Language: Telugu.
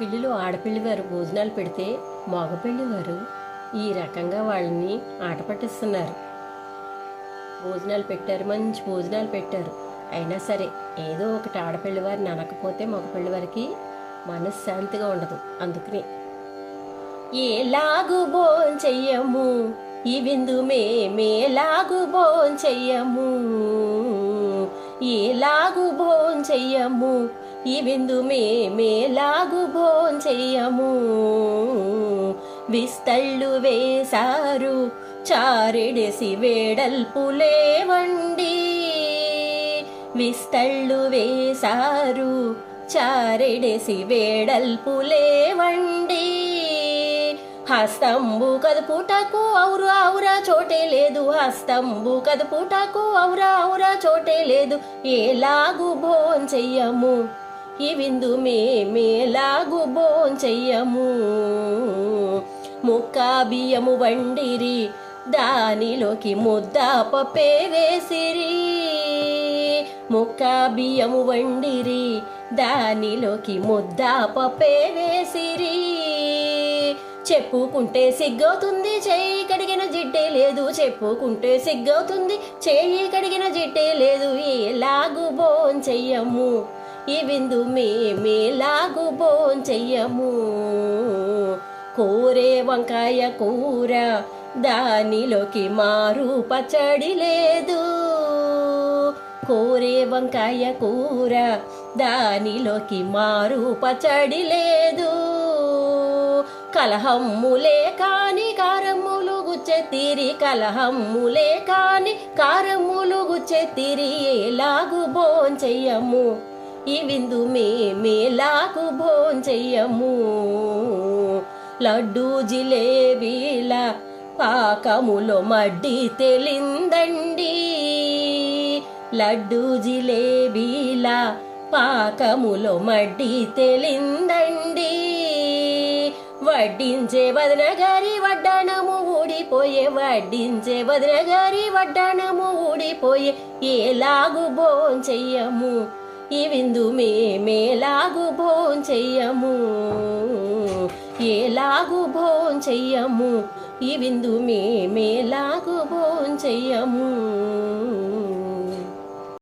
పెళ్ళిలో ఆడపిల్లివారు భోజనాలు పెడితే మగపెళ్ళివారు ఈ రకంగా వాళ్ళని ఆట పట్టిస్తున్నారు. భోజనాలు పెట్టారు మంచి భోజనాలు పెట్టారు. అయినా సరే ఏదో ఒకటి ఆడపిల్లివారిని అనకపోతే మగపిల్లివారికి మనశ్శాంతిగా ఉండదు. అందుకని ఏలాగు బోన్ చెయ్యము ఈ విందు మేమేలాగు బోన్ చెయ్యము ఏలాగు బోన్ చెయ్యము ఈ విందు మేమేలాగు భోంచెయ్యము విస్తళ్ళు వేశారు చారెడేసి వేడల్పులేవండి విస్తళ్ళు వేశారు చారెడేసి వేడల్పులేవండి హస్తంబు కదుపుటకు ఔరు ఔరా చోటే లేదు హస్తంబు కదుపుటకు ఔరా ఔరా చోటే లేదు ఏలాగు భోంచెయ్యము చెయ్యము ఈ విందు మేమేలాగు భోన్ ముక్క బియ్యము వండిరి దానిలోకి ముద్ద పప్పే వేసిరి ముక్క బియ్యము వండిరి దానిలోకి ముద్ద పప్పే వేసిరి చెప్పుకుంటే సిగ్గవుతుంది చేయి కడిగిన జిడ్డే లేదు. చెప్పుకుంటే సిగ్గవుతుంది చేయి కడిగిన జిడ్డే లేదు. ఎలాగు బోన్ చెయ్యము ఈ విందు మేమేలాగు బోన్ చెయ్యము. కూరే వంకాయ కూర దానిలోకి మారు పచ్చడి లేదు. కూరే వంకాయ కూర దానిలోకి మారు పచ్చడి లేదు. కలహమ్ములే కాని కారములు గుచ్చెత్తిరి కలహమ్ములే కాని కారములు గుచ్చెత్తిరి ఎలాగు భోన్ చెయ్యము. ఈ విందు మేమేలాగు భోన్ చెయ్యము. లడ్డు జిలేబీల పాకములో మడ్డి తెలిందండి. లడ్డు జిలేబీల పాకములో మడ్డి తెలిందండి. వడ్డించే వదన గారి వడ్డాణము ఊడిపోయే వడ్డించే వదన గారి వడ్డాణము ఊడిపోయే ఏలాగు భోంచెయ్యము చెయ్యము. ఈ విందు మేమేలాగు భోం చెయ్యము. ఏలాగు భోం చెయ్యము. ఈ విందు మేమేలాగు భోం చెయ్యము.